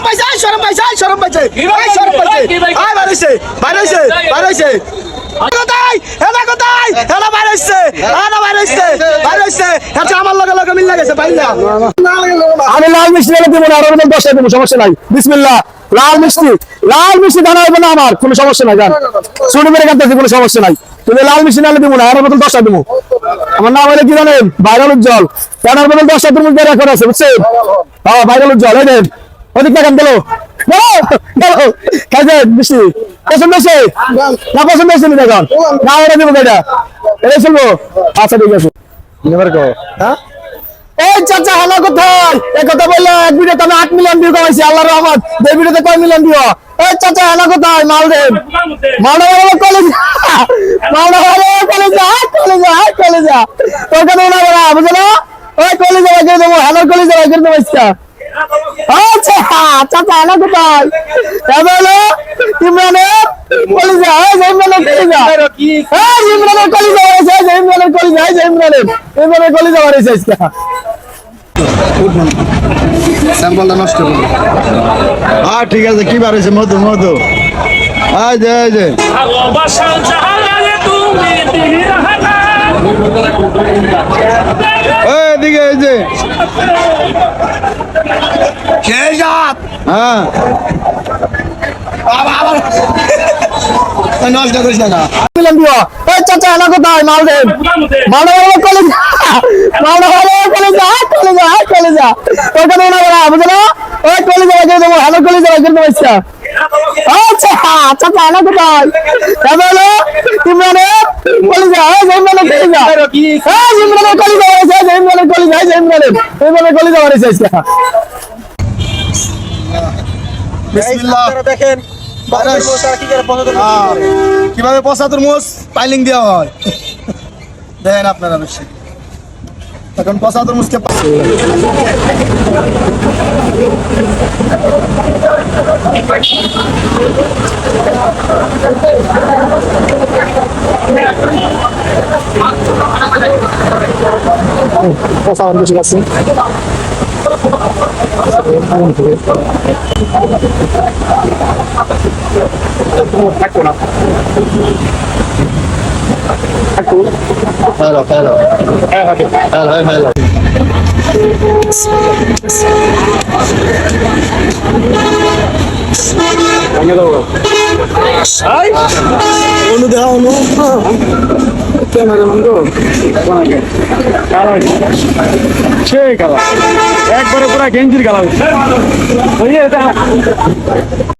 শরম পাইছে আয় শরম পাইছে আয় শরম পাইছে আয় শরম পাইছে। কোথায়? কোথায়? বাইরেছে বাইরেছে বাইরেছে আমার লগে লগে মিল লাগেছে পাইলা আমি লাল মিষ্টি দিব না আর ওদের দশটা দিব সমস্যা নাই। বিসমিল্লাহ। লাল মিষ্টি লাল মিষ্টি দানা হবে না আমার কোনো সমস্যা নাই জান। শুনে মেরে কোনো সমস্যা নাই। তুমি লাল মিষ্টি নালে দিব না আর ওদের দশটা দিব। আমার নাম হলে কি জানেন? ভাইরাল উজ্জ্বল। কেনার বদল দশটা তুমি রেকর্ড আছে বুঝছেন? হ্যাঁ ভাইরাল উজ্জ্বল এই দেন ওদিক টাকান দিলো খাইছেন মিষ্টি পছন্দ হয়েছে? না পছন্দ হয়েছে নি না ওরা দিব এটা এটা শুনব আচ্ছা ঠিক আছে। এবার কো হ্যাঁ? এই চাচা হালা কোথায়? এই কথা বললে এক ভিডিওতে আমি আট মিলিয়ন ভিউ কামাইছি আল্লাহর রহমত। ভিডিওতে কয় মিলিয়ন ভিউ এই চাচা হালা কোথায়? মাল দেন মালদা কলেজ। মালদা কলেজ আয় কলেজ আয় কলেজ। তোর কথা বলা বুঝলো? ওই কলেজ দেবো হ্যালো কলেজ দেবো আচ্ছা চাচা হালা কোথায় এবার হলো ইমরানের কলেজ আয় ইমরানের কলেজ। হ্যাঁ ইমরানের কলেজ আছে ইমরানের কলেজ আছে ইমরানের ইমরানের কলেজ আমার এসে স্যাম্পলটা নষ্ট করো হ্যাঁ ঠিক আছে কি বার হয়েছে মধু মধু। আয় যে এই যে। এদিকে এই যে। হ্যাঁ। আবার। আবার নষ্ট করিস না মিলন দিও। এই চাচা এলা কোথায়? মাল দেন। কলেজ। মালদা বাবা কলেজ। আয় কলেজ আয় কলেজ। তোর কথা না বুঝলো? ওই কলেজ আগে দেবো। হ্যালো কলেজ আগে দেবো ইচ্ছা আচ্ছা কোথায় ইমরানের হ্যাঁ ইমরানের ইমরানের ইমরানের ইমরানের কলেজ আমার এসে বিসমিল্লাহ। দেখেন কীভাবে পচা তরমুজ? পাইলিং দেওয়া হয়। দেখেন আপনারা বেশি এখন পচা তরমুজকে পা- Hello, hello. Hello, hello. অনু দেখা অনু একবারে পুরা গেঞ্জির গালা